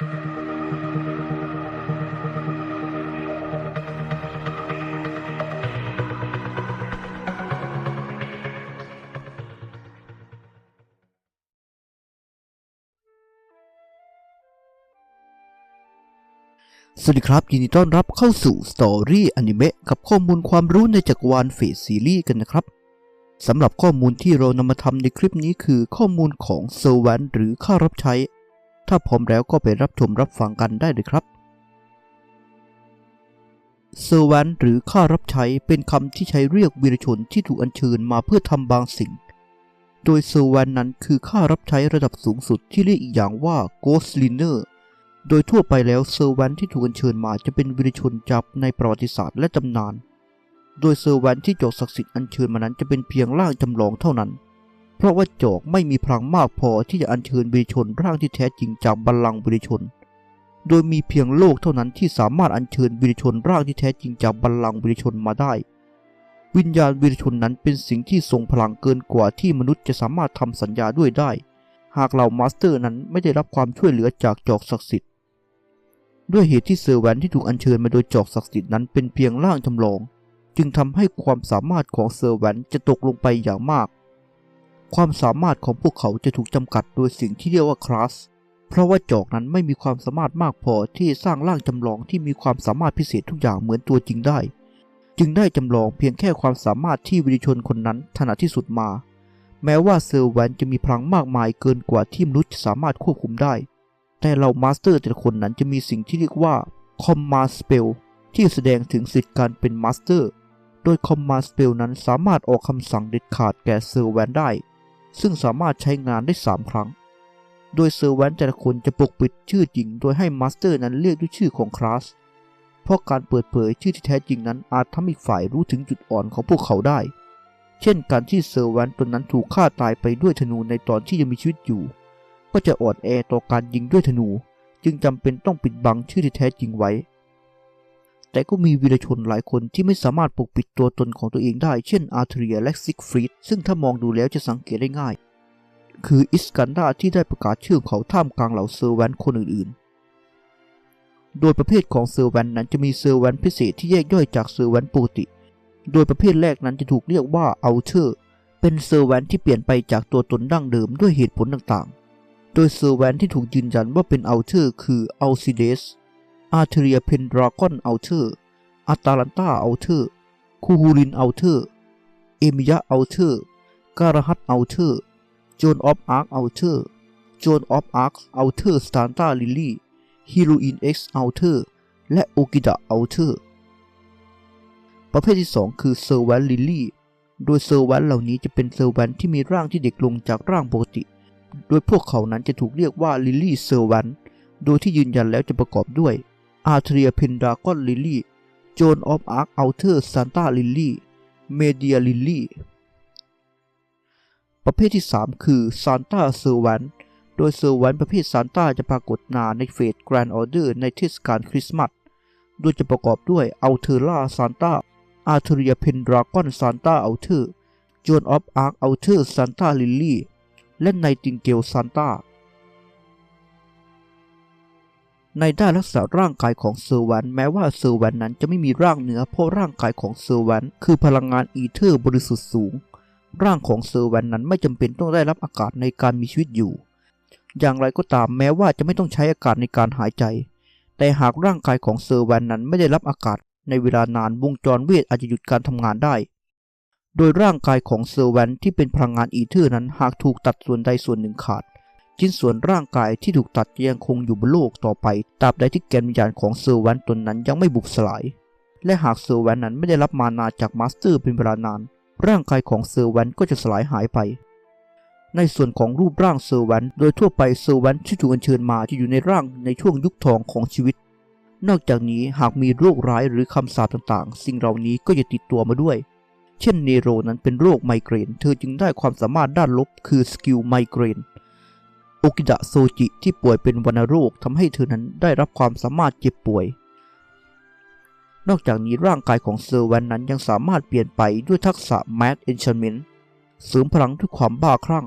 สวัสดีครับยินดีต้อนรับเข้าสู่ Story Anime กับข้อมูลความรู้ในจักรวาลเฟสซีรีส์กันนะครับสำหรับข้อมูลที่เรานำมาทำในคลิปนี้คือข้อมูลของเซอร์วันหรือค่ารับใช้ ถ้าพร้อมแล้วก็ไปรับชมรับฟังกันได้เลยครับเซอร์วันหรือค่ารับใช้เป็นคำที่ใช้เรียกวีรชนที่ถูกอัญเชิญมาเพื่อทำบางสิ่ง โดยเซอร์วันนั้นคือค่ารับใช้ระดับสูงสุดที่เรียกอีกอย่างว่า Ghost Liner โดยทั่วไปแล้วเซอร์แวนที่ถูกอัญเชิญมาจะเป็นวิรชนจับในประวัติศาสตร์และตำนาน โดยเซอร์แวนที่จอกศักดิ์สิทธิ์อัญเชิญมานั้นจะเป็นเพียงร่างจำลองเท่านั้น เพราะว่าจอกไม่มีพลังมากพอที่จะอัญเชิญวิชนร่างที่แท้จริงจากบัลลังก์วิชน โดยมีเพียงโลกเท่านั้นที่สามารถอัญเชิญวิชนร่างที่แท้จริงจากบัลลังก์วิชนมาได้ วิญญาณวิชนนั้นเป็นสิ่งที่ทรงพลังเกินกว่าที่มนุษย์จะสามารถทำสัญญาด้วยได้ หากเหล่ามาสเตอร์นั้นไม่ได้รับความช่วยเหลือจากจอกศักดิ์สิทธิ์ ด้วยเหตุที่เซอร์แวนที่ถูกอัญเชิญมาโดยจอกศักดิ์สิทธิ์นั้นเป็นเพียงร่างจำลอง จึงทำให้ความสามารถของเซอร์แวนจะตกลงไปอย่างมาก ความสามารถของพวกเขาจะถูกจำกัดโดยสิ่งที่เรียกว่าคลาส เพราะว่าจอกนั้นไม่มีความสามารถมากพอที่สร้างร่างจำลองที่มีความสามารถพิเศษทุกอย่างเหมือนตัวจริงได้ จึงได้จำลองเพียงแค่ความสามารถที่วิริชนคนนั้นถนัดที่สุดมา แม้ว่าเซอร์แวนจะมีพลังมากมายเกินกว่าที่มนุษย์จะสามารถควบคุมได้ แต่เหล่ามาสเตอร์แต่ละคนนั้นจะมีสิ่งที่เรียกว่าคอมมาสเปลที่แสดงถึงสิทธิการเป็นมาสเตอร์ โดยคอมมาสเปลนั้นสามารถออกคำสั่งเด็ดขาดแก่เซอร์แวนได้ ซึ่งสามารถใช้งานได้ 3 ครั้ง โดยเซอร์แวนแต่ละคนจะปกปิดชื่อจริง โดยให้มาสเตอร์นั้นเรียกด้วยชื่อของคลาส เพราะการเปิดเผยชื่อที่แท้จริงนั้นอาจทำให้ฝ่ายรู้ถึงจุดอ่อนของพวกเขาได้ เช่นการที่เซอร์แวนตนนั้นถูกฆ่าตายไปด้วยธนูในตอนที่ยังมีชีวิตอยู่ ก็จะอ่อนแอต่อการยิงด้วยธนู จึงจำเป็นต้องปิดบังชื่อที่แท้จริงไว้ แต่ก็มีวีรชนหลายคนที่ไม่สามารถปกปิดตัวตนของตัวเองได้ เช่นอาร์เทรียและซิกฟรีดซึ่งถ้ามองดูแล้วจะสังเกตได้ง่าย คืออิสกันดาที่ได้ประกาศชื่อเขาท่ามกลางเหล่าเซอร์แวนคนอื่นๆ โดยประเภทของเซอร์แวนนั้นจะมีเซอร์แวนพิเศษที่แยกย่อยจากเซอร์แวนปกติ โดยประเภทแรกนั้นจะถูกเรียกว่าอัลเทอร์ เป็นเซอร์แวนที่เปลี่ยนไปจากตัวตนดั้งเดิมด้วยเหตุผลต่างๆ โดยเซอร์แวนที่ถูกยืนยันว่าเป็นอัลเทอร์คืออัลซิเดส อาร์เทเรียเพนดรากอนเอัลเทอร์อาตาลันตาเอัลเทอร์คูฮูรินเอัลเทอร์เอมิยะเอัลเทอร์การหัตเอัลเทอร์โจนออฟอาร์คเอัลเทอร์โจนออฟอาร์คเอัลเทอร์สตานตาลิลลี่ฮีโรอีนเอ็กซ์เอัลเทอร์และโอกิดะอัลเทอร์ประเภทที่ 2 คือเซอร์แวนลิลลี่โดยเซอร์แวนเหล่านี้จะเป็นเซอร์แวนที่มีร่างที่เด็กลงจากร่างปกติ โดยพวกเขานั้นจะถูกเรียกว่าลิลลี่เซอร์แวนโดยที่ยืนยันแล้วจะประกอบด้วย อาร์เทรียเพนดากอนลิลลี่โจนออฟอาร์คอัลเทอร์ซานตาลิลลี่เมเดียลิลลี่ประเภทที่ 3 คือซานตาเซอร์แวนโดยเซอร์แวนประเภทซานตาจะปรากฏนาในเฟสแกรนด์ออเดอร์ในเทศกาลคริสต์มาสโดยจะประกอบด้วยอัลเทอร่าซานตาอาร์เทเรียเพนดรากอนซานตาอัลเทอร์โจนออฟอาร์คอัลเทอร์ซานตาลิลลี่และไนติงเกลซานตา ในด้รักษาร่างกายของเซอร์วันแม้ว่าเซอร์วันนั้นจะไม่มีร่างเนื้อเพราะร่างกายของเซอร์วันคือพลังงานอีเทอร์บริสุทธิ์สูง ร่างของเซอร์วันนั้นไม่จำเป็นต้องได้รับอากาศในการมีชีวิตอยู่ อย่างไรก็ตามแม้ว่าจะไม่ต้องใช้อากาศในการหายใจ แต่หากร่างกายของเซอร์วันนั้นไม่ได้รับอากาศ ในเวลานานวงจรเวทอาจจะหยุดการทำงานได้ โดยร่างกายของเซอร์วันที่เป็นพลังงานอีเทอร์นั้นหากถูกตัดส่วนใดส่วนหนึ่งขาด ชิ้นส่วนร่างกายที่ถูกตัดยังคงอยู่บนโลกต่อไปตราบใดที่แกนวิญญาณของเซอร์วันตนนั้นยังไม่บุบสลาย และหากเซอร์วันนั้นไม่ได้รับมานาจากมาสเตอร์เป็นเวลานาน ร่างกายของเซอร์วันก็จะสลายหายไป ในส่วนของรูปร่างเซอร์วันโดยทั่วไปเซอร์วันที่ถูกอัญเชิญมาจะอยู่ในร่างในช่วงยุคทองของชีวิต นอกจากนี้หากมีโรคร้ายหรือคำสาปต่างๆ สิ่งเหล่านี้ก็จะติดตัวมาด้วยเช่นเนโรนั้นเป็นโรคไมเกรน เธอจึงได้ความสามารถด้านลบคือสกิลไมเกรน โอกิดะโซจิที่ป่วยเป็นวัณโรคทำให้เธอนั้นได้รับความสามารถเจ็บป่วย นอกจากนี้ร่างกายของเซอร์แวนนั้นยังสามารถเปลี่ยนไปด้วยทักษะแม d เอนช a นเมนต์เสริมพลังด้วยความบ้าคลั่ง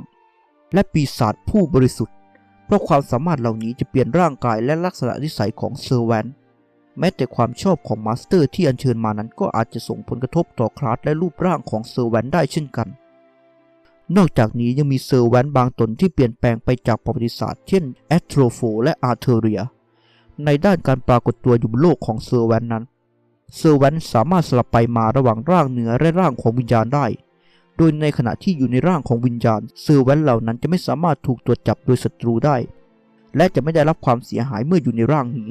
และปีศาจผู้บริสุทธิ์ เพราะความสามารถเหล่านี้จะเปลี่ยนร่างกายและลักษณะนิสัยของเซอร์แวนแม้แต่ความชอบของมาสเตอร์ที่อัญเชิญมานั้นก็อาจจะส่งผลกระทบต่อคลาสและรูปร่างของเซอร์แวนได้เช่นกัน นอกจากนี้ยังมีเซอร์แวนบางตนที่เปลี่ยนแปลงไปจากประวัติศาสตร์เช่นแอสโทรโฟและอาร์เทเรีย ในด้านการปรากฏตัวอยู่บนโลกของเซอร์แวนนั้น เซอร์แวนสามารถสลับไปมาระหว่างร่างเหนือและร่างของวิญญาณได้ โดยในขณะที่อยู่ในร่างของวิญญาณ เซอร์แวนเหล่านั้นจะไม่สามารถถูกตรวจจับโดยศัตรูได้ และจะไม่ได้รับความเสียหายเมื่ออยู่ในร่างนี้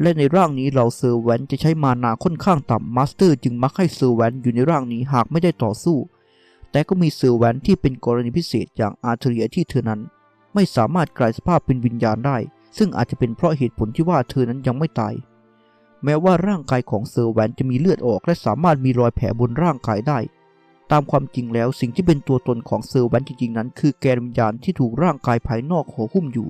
และในร่างนี้เราเซอร์แวนจะใช้มานาค่อนข้างต่ำมาสเตอร์ จึงมักให้เซอร์แวนอยู่ในร่างนี้หากไม่ได้ต่อสู้ แต่ก็มีเซอร์แวนที่เป็นกรณีพิเศษอย่างอาร์เทเรียที่เธอนั้น ไม่สามารถกลายสภาพเป็นวิญญาณได้ ซึ่งอาจจะเป็นเพราะเหตุผลที่ว่าเธอนั้นยังไม่ตาย แม้ว่าร่างกายของเซอร์แวนจะมีเลือดออก และสามารถมีรอยแผลบนร่างกายได้ ตามความจริงแล้วสิ่งที่เป็นตัวตนของเซอร์แวนจริงๆนั้น คือแกนวิญญาณที่ถูกร่างกายภายนอกห่อหุ้มอยู่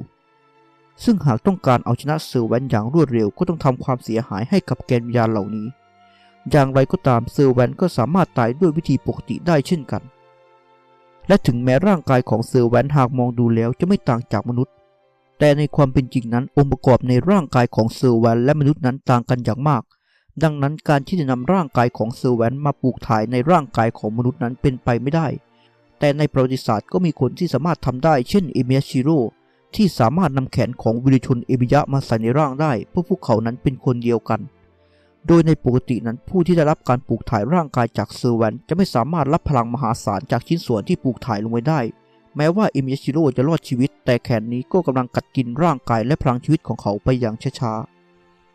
ซึ่งหากต้องการเอาชนะเซอร์แวนอย่างรวดเร็วก็ต้องทำความเสียหายให้กับแกนวิญญาณเหล่านี้อย่างไรก็ตามเซอร์แวนก็สามารถตายด้วยวิธีปกติได้เช่นกัน และถึงแม้ร่างกายของเซอร์แวนหากมองดูแล้วจะไม่ต่างจากมนุษย์ แต่ในความเป็นจริงนั้นองค์ประกอบในร่างกายของเซอร์แวนและมนุษย์นั้นต่างกันอย่างมาก ดังนั้นการที่จะนำร่างกายของเซอร์แวนมาปลูกถ่ายในร่างกายของมนุษย์นั้นเป็นไปไม่ได้ แต่ในประวัติศาสตร์ก็มีคนที่สามารถทำได้เช่นเอเมียชิโร่ที่สามารถนำแขนของวิริชนเอบิยะมาใส่ในร่างได้เพราะพวกเขานั้นเป็นคนเดียวกัน โดยในปกตินั้นผู้ที่ได้รับการปลูกถ่ายร่างกายจากเซอร์แวนจะไม่สามารถรับพลังมหาศาลจากชิ้นส่วนที่ปลูกถ่ายลงไว้ได้ แม้ว่าเอมิยาชิโร่จะรอดชีวิต แต่แขนนี้ก็กำลังกัดกินร่างกายและพลังชีวิตของเขาไปอย่างช้า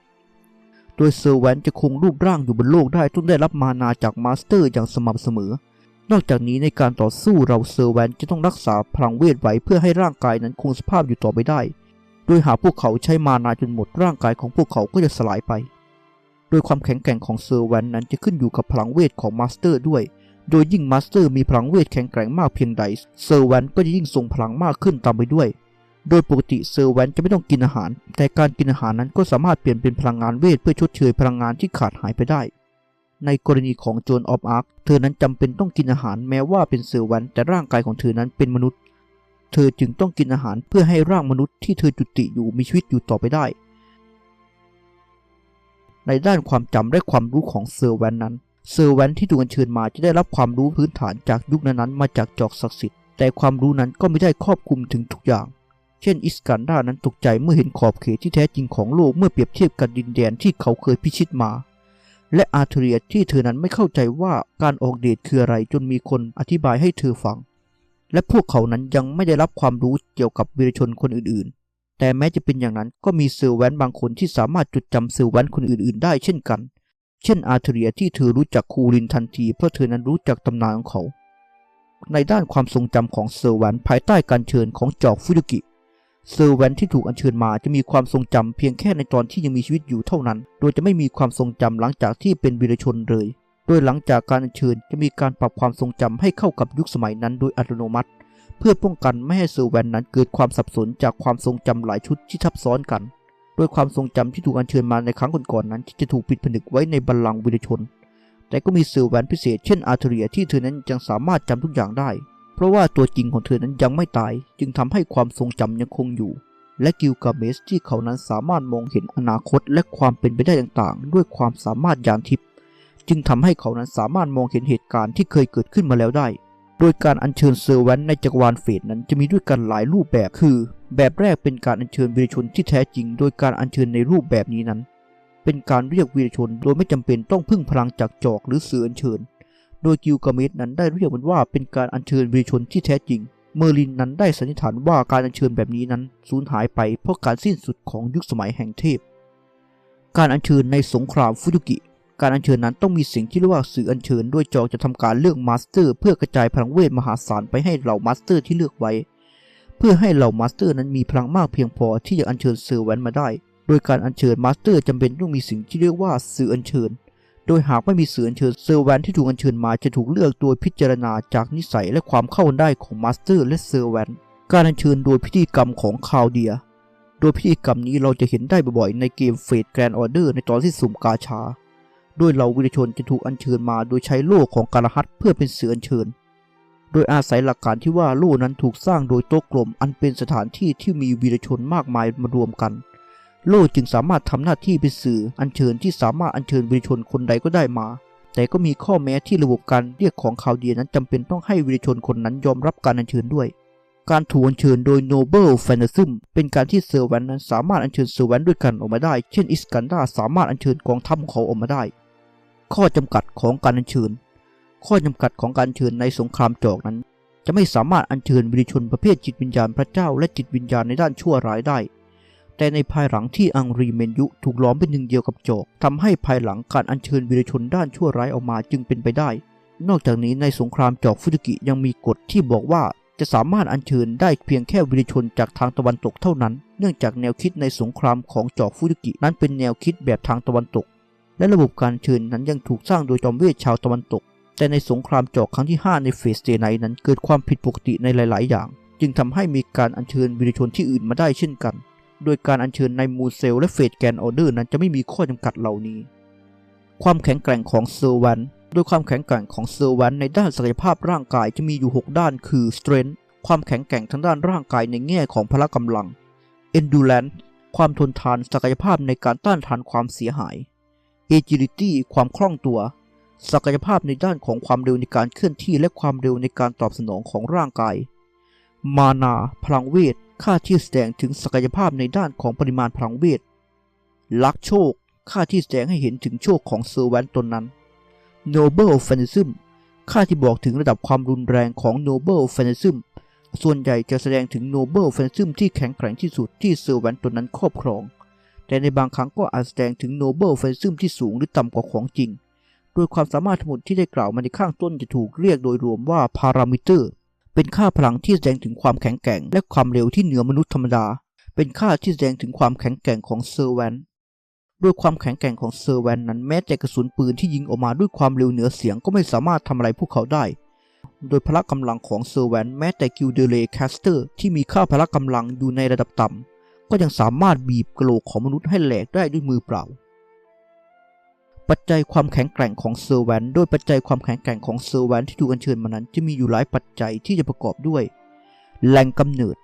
ๆ โดยเซอร์แวนจะคงรูปร่างอยู่บนโลกได้ต้องได้รับมานาจากมาสเตอร์อย่างสม่ำเสมอ นอกจากนี้ในการต่อสู้เราเซอร์แวนจะต้องรักษาพลังเวทไว้เพื่อให้ร่างกายนั้นคงสภาพอยู่ต่อไปได้ โดยหากพวกเขาใช้มานาจนหมดร่างกายของพวกเขาก็จะสลายไป โดยความแข็งแกร่งของเซอร์แวนนั้นจะขึ้นอยู่กับพลังเวทของมาสเตอร์ด้วย โดยยิ่งมาสเตอร์มีพลังเวทแข็งแกร่งมากเพียงใด เซอร์แวนก็จะยิ่งทรงพลังมากขึ้นตามไปด้วย โดยปกติเซอร์แวนจะไม่ต้องกินอาหาร แต่การกินอาหารนั้นก็สามารถเปลี่ยนเป็นพลังงานเวทเพื่อชดเชยพลังงานที่ขาดหายไปได้ ในกรณีของโจนออฟอาร์ค เธอนั้นจำเป็นต้องกินอาหารแม้ว่าเป็นเซอร์แวนแต่ร่างกายของเธอนั้นเป็นมนุษย์ เธอจึงต้องกินอาหารเพื่อให้ร่างมนุษย์ที่เธอจุติอยู่มีชีวิตอยู่ต่อไปได้ ในด้านความจำและความรู้ของเซอร์แวนนั้น เซอร์แวนที่ถูกอัญเชิญมาจะได้รับความรู้พื้นฐานจากยุคนั้นมาจากจอกศักดิ์สิทธิ์แต่ความรู้นั้นก็ไม่ได้ครอบคลุมถึงทุกอย่าง เช่น อิสกันดานั้นตกใจเมื่อเห็นขอบเขตที่แท้จริงของโลกเมื่อเปรียบเทียบกับดินแดนที่เขาเคยพิชิตมา และอาเทเรียที่เธอนั้นไม่เข้าใจว่าการออกเดทคืออะไรจนมีคนอธิบายให้เธอฟัง และพวกเขานั้นยังไม่ได้รับความรู้เกี่ยวกับวีรชนคนอื่นๆ แต่แม้จะเป็นอย่างนั้นก็มีเซอร์แวนบางคนที่สามารถจดจำเซอร์แวนคนอื่นๆ ได้เช่นกัน เช่นอาเทเรียที่เธอรู้จักคูรินทันทีเพราะเธอนั้นรู้จักตำนานของเขา ในด้านความทรงจำของเซอร์แวนภายใต้การเชิญของจอกฟุรุกิเซอร์แวนที่ถูกอัญเชิญมาจะมีความทรงจำเพียงแค่ในตอนที่ยังมีชีวิตอยู่เท่านั้น โดยจะไม่มีความทรงจำหลังจากที่เป็นวีรชนเลย โดยหลังจากการอัญเชิญจะมีการปรับความทรงจำให้เข้ากับยุคสมัยนั้นโดยอัตโนมัติ เพื่อป้องกันไม่ให้เซอแวนนั้นเกิดความสับสนจากความทรงจำหลายชุดที่ทับซ้อนกันโดยความทรงจำที่ถูกอัญเชิญมาในครั้งก่อนๆนั้นจะถูกปิดผนึกไว้ในบัลลังก์วีรชน แต่ก็มีเซอแวนพิเศษเช่นอาร์เทเรียที่เธอนั้นยังสามารถจำทุกอย่างได้ เพราะว่าตัวจริงของเธอนั้นยังไม่ตาย จึงทำให้ความทรงจำยังคงอยู่ และกิลกาเมสที่เขานั้นสามารถมองเห็นอนาคตและความเป็นไปได้ต่างๆ ด้วยความสามารถยานทิพย์จึงทำให้เขานั้นสามารถมองเห็นเหตุการณ์ที่เคยเกิดขึ้นมาแล้วได้ โดยการอัญเชิญเซอร์แวนในจักรวาลเฟสนั้นจะมีด้วยกันหลายรูปแบบ คือ แบบแรกเป็นการอัญเชิญวีรชนที่แท้จริง โดยการอัญเชิญในรูปแบบนี้นั้น เป็นการเรียกวีรชนโดยไม่จำเป็นต้องพึ่งพลังจากจอกหรือเสืออัญเชิญ โดยกิลกาเมสนั้นได้เรียกมันว่าเป็นการอัญเชิญวีรชนที่แท้จริง เมอร์ลินนั้นได้สันนิษฐานว่าการอัญเชิญแบบนี้นั้นสูญหายไปเพราะการสิ้นสุดของยุคสมัยแห่งเทพ การอัญเชิญในสงครามฟุยุกิ การอัญเชิญนั้นต้องมีสิ่งที่เรียกว่าสื่ออัญเชิญด้วยจอกจะทำการเลือกมาสเตอร์ เพื่อกระจายพลังเวทมหาศาลไปให้เหล่ามาสเตอร์ที่เลือกไว้ เพื่อให้เหล่ามาสเตอร์นั้นมีพลังมากเพียงพอที่จะอัญเชิญเซอร์แวนมาได้ โดยการอัญเชิญมาสเตอร์จำเป็นต้องมีสิ่งที่เรียกว่าสื่ออัญเชิญ โดยหากไม่มีสื่ออัญเชิญเซอร์แวนที่ถูกอัญเชิญมาจะถูกเลือกโดยพิจารณาจากนิสัยและความเข้ากันได้ของมาสเตอร์และเซอร์แวนการอัญเชิญโดยพิธีกรรมของคาวเดีย โดยพิธีกรรมนี้เราจะเห็นได้บ่อยๆในเกมเฟดแกรนออเดอร์ในตอนที่สุ่มกาชา โดยเหล่าวิรชนจะถูกอัญเชิญมาโดยใช้โล่ของการหัตเพื่อเป็นเสืออัญเชิญ โดยอาศัยหลักการที่ว่าโล่นั้นถูกสร้างโดยโต๊ะกลมอันเป็นสถานที่ที่มีวีรชนมากมายมารวมกัน โล่จึงสามารถทำหน้าที่เป็นสื่ออัญเชิญที่สามารถอัญเชิญวีรชนคนใดก็ได้มา แต่ก็มีข้อแม้ที่ระบบการเรียกของคาวเดียนั้นจำเป็นต้องให้วีรชนคนนั้นยอมรับการอัญเชิญด้วยการถูกอัญเชิญโดยโนเบิลแฟนตาซึมเป็นการที่เซอร์แวนนั้นสามารถอัญเชิญเซอร์แวนด้วยกันออกมาได้ เช่นอิสกันดาสามารถอัญเชิญกองทัพของเขาออกมาได้ ข้อจำกัดของการอัญเชิญ ข้อจำกัดของการเชิญในสงครามจอกนั้น จะไม่สามารถอัญเชิญวิริชนประเภทจิตวิญญาณพระเจ้าและจิตวิญญาณในด้านชั่วร้ายได้ แต่ในภายหลังที่อังรีเมนยุถูกล้อมเป็นหนึ่งเดียวกับจอกทำให้ภายหลังการอัญเชิญวิริชนด้านชั่วร้ายออกมาจึงเป็นไปได้ นอกจากนี้ในสงครามจอกฟุตกิยังมีกฎที่บอกว่าจะสามารถอัญเชิญได้เพียงแค่วิริชนจากทางตะวันตกเท่านั้น เนื่องจากแนวคิดในสงครามของจอกฟุตกินั้นเป็นแนวคิดแบบทางตะวันตก และระบบการเชิญนั้นยังถูกสร้างโดยจอมเวทชาวตะวันตก แต่ในสงครามจอกครั้งที่ 5 ในเฟสเตไนนั้นเกิดความผิดปกติในหลาย ๆ อย่าง จึงทำให้มีการอัญเชิญวิริชนที่อื่นมาได้เช่นกัน โดยการอัญเชิญในมูเซลและเฟสแกนออเดอร์นั้นจะไม่มีข้อจำกัดเหล่านี้ ความแข็งแกร่งของเซอร์วันโดยความแข็งแกร่งของเซอร์วันในด้านศักยภาพร่างกายจะมีอยู่ 6 ด้านคือ strength ความแข็งแกร่งทางด้านร่างกายในแง่ของพละกำลัง endurance ความทนทานศักยภาพในการต้านทานความเสียหาย agility ความคล่องตัว ศักยภาพในด้านของความเร็วในการเคลื่อนที่และความเร็วในการตอบสนองของร่างกาย มานาพลังเวท ค่าที่แสดงถึงศักยภาพในด้านของปริมาณพลังเวท ลักโชค ค่าที่แสดงให้เห็นถึงโชคของเซอร์แวนตนนั้น Noble f a n a t i s m ค่าที่บอกถึงระดับความรุนแรงของ Noble f a n a t i s m ส่วนใหญ่จะแสดงถึง Noble f a n a t i s m ที่แข็งแกร่งที่สุดที่เซอร์แวนตนนั้นครอบครอง แต่ในบางครั้งก็อาจแสดงถึง Noble f a n a t i s m ที่สูงหรือต่ำกว่าของจริง โดยความสามารถทั้งหมดที่ได้กล่าวมาในข้างต้นจะถูกเรียกโดยรวมว่าพารามิเตอร์ เป็นค่าพลังที่แสดงถึงความแข็งแกร่ง และความเร็วที่เหนือมนุษย์ธรรมดา เป็นค่าที่แสดงถึงความแข็งแกร่งของเซอร์แวนด้วยความแข็งแกร่งของเซอร์แวนนั้นแม้แต่กระสุนปืนที่ยิงออกมาด้วยความเร็วเหนือเสียงก็ไม่สามารถทำอะไรพวกเขาได้ โดยพละกำลังของเซอร์แวนแม้แต่กิลเดเลแคสเตอร์ที่มีค่าพละกำลังอยู่ในระดับต่ำ ก็ยังสามารถบีบกระโหลกของมนุษย์ให้แหลกได้ด้วยมือเปล่า ปัจจัยความแข็งแกร่งของเซอร์แวนโดยปัจจัยความแข็งแกร่งของเซอร์แวนที่ถูกอัญเชิญมานั้น จะมีอยู่หลายปัจจัยที่จะประกอบด้วยแหล่งกำเนิด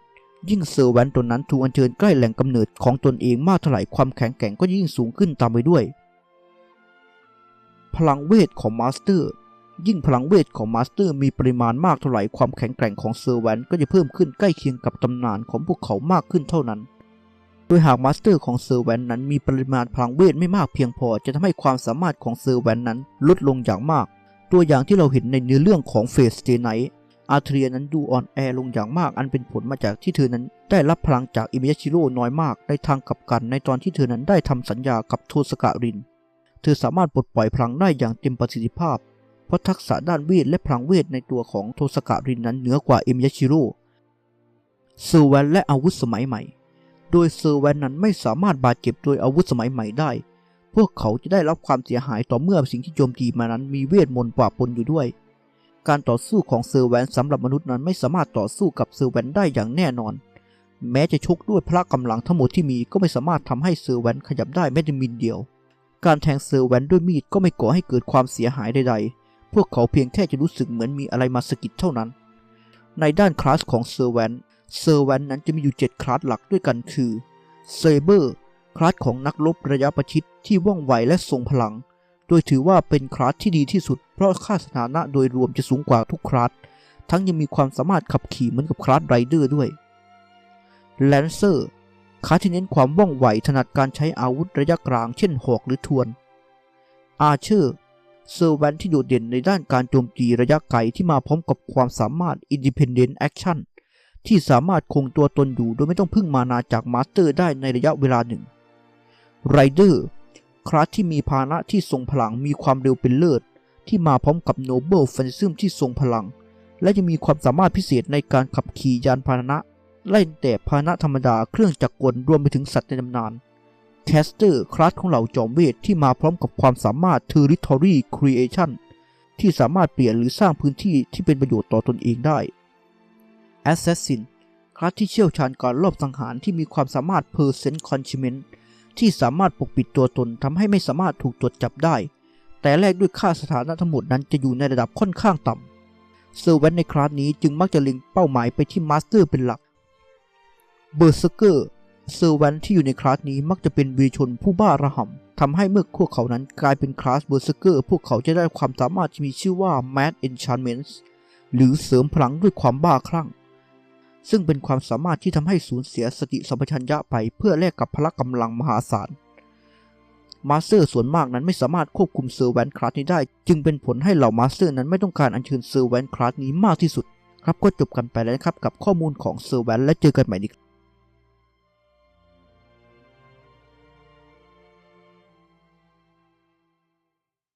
ยิ่งเซอร์แวนตนนั้นถูกอัญเชิญใกล้แหล่งกำเนิดของตนเองมากเท่าไหร่ความแข็งแกร่งก็ยิ่งสูงขึ้นตามไปด้วย พลังเวทของมาสเตอร์ยิ่งพลังเวทของมาสเตอร์มีปริมาณมากเท่าไหร่ความแข็งแกร่งของเซอร์แวนก็จะเพิ่มขึ้นใกล้เคียงกับตำนานของพวกเขามากขึ้นเท่านั้น โดยหากมาสเตอร์ของเซอร์แวนนั้นมีปริมาณพลังเวทไม่มากเพียงพอ จะทำให้ความสามารถของเซอร์แวนนั้นลดลงอย่างมาก ตัวอย่างที่เราเห็นในเนื้อเรื่องของเฟสเตไนอาเทรียนั้นดูอ่อนแอลงอย่างมากอันเป็นผลมาจากที่เธอนั้นได้รับพลังจากอิมิยาชิโร่น้อยมากในทางกลับกันในตอนที่เธอนั้นได้ทำสัญญากับโทสกะริน เธอสามารถปลดปล่อยพลังได้อย่างเต็มประสิทธิภาพ เพราะทักษะด้านเวทและพลังเวทในตัวของโทสกะรินนั้นเหนือกว่าอิมิยาชิโร่เซอร์แวนและอาวุธสมัยใหม่ โดยเซอร์แวนนั้นไม่สามารถบาดเจ็บโดยอาวุธสมัยใหม่ได้ พวกเขาจะได้รับความเสียหายต่อเมื่อสิ่งที่โจมตีมานั้นมีเวทมนต์ปะปนอยู่ด้วย การต่อสู้ของเซอร์แวนสำหรับมนุษย์นั้นไม่สามารถต่อสู้กับเซอร์แวนได้อย่างแน่นอน แม้จะชกด้วยพละกำลังทั้งหมดที่มีก็ไม่สามารถทำให้เซอร์แวนขยับได้แม้แต่มิลเดียว การแทงเซอร์แวนด้วยมีดก็ไม่ก่อให้เกิดความเสียหายใดๆ พวกเขาเพียงแค่จะรู้สึกเหมือนมีอะไรมาสะกิดเท่านั้น ในด้านคลาสของเซอร์แวน เซอร์แวนนั้นจะมีอยู่ 7 คลาสหลักด้วยกันคือเซเบอร์คลาสของนักรบระยะประชิดที่ว่องไวและทรงพลัง โดยถือว่าเป็นคลาสที่ดีที่สุด เพราะค่าสถานะโดยรวมจะสูงกว่าทุกคลาส ทั้งยังมีความสามารถขับขี่เหมือนกับคลาสไรเดอร์ด้วยแลนเซอร์คลาสที่เน้นความว่องไวถนัดการใช้อาวุธระยะกลาง เช่นหอกหรือทวน อาเชอร์เซอร์แวนที่โดดเด่นในด้านการโจมตีระยะไกลที่มาพร้อมกับความสามารถ Independent Action ที่สามารถคงตัวตนอยู่โดยไม่ต้องพึ่งมานาจากมาสเตอร์ได้ในระยะเวลาหนึ่งไรเดอร์คลาสที่มีพาหนะที่ทรงพลังมีความเร็วเป็นเลิศ ที่มาพร้อมกับโนเบิลแฟนซิมที่ทรงพลัง และยังมีความสามารถพิเศษในการขับขี่ยานพาหนะ ไล่แต่พาหนะธรรมดาเครื่องจักรกลรวมไปถึงสัตว์ในตำนานแคสเตอร์คลาสของเหล่าจอมเวทที่มาพร้อมกับความสามารถ Territory Creation ที่สามารถเปลี่ยนหรือสร้างพื้นที่ที่เป็นประโยชน์ต่อตนเองได้ Assassin คลาสที่เชี่ยวชาญการลอบสังหารที่มีความสามารถ Percent Concealment ที่สามารถปกปิดตัวตนทำให้ไม่สามารถถูกตรวจจับได้ แต่แลกด้วยค่าสถานะทั้งหมดนั้นจะอยู่ในระดับค่อนข้างต่เซอร์แวนในคลาสนี้จึงมักจะเล็งเป้าหมายไปที่มาสเตอร์เป็นหลักเบอร์เซเกอร์เซอร์แวนที่อยู่ในคลาสนี้มักจะเป็นวีชนผู้บ้าระห่ำทำให้เมื่อพวกเขานั้นกลายเป็นคลาสเบอร์เซเกอร์พวกเขาจะได้ความสามารถที่มีชื่อว่า Mad Enchantments หรือเสริมพลังด้วยความบ้าคลั่ง ซึ่งเป็นความสามารถที่ทำให้สูญเสียสติสัมปชัญญะไปเพื่อแลกกับพละกำลังมหาศาลมาสเตอร์ส่วนมากนั้นไม่สามารถควบคุมเซอร์แวนคลาสนี้ได้ จึงเป็นผลให้เหล่ามาสเตอร์นั้นไม่ต้องการอัญเชิญเซอร์แวนคลาสนี้มากที่สุด ครับก็จบกันไปแล้วนะครับกับข้อมูลของเซอร์แวนและเจอกันใหม่ใน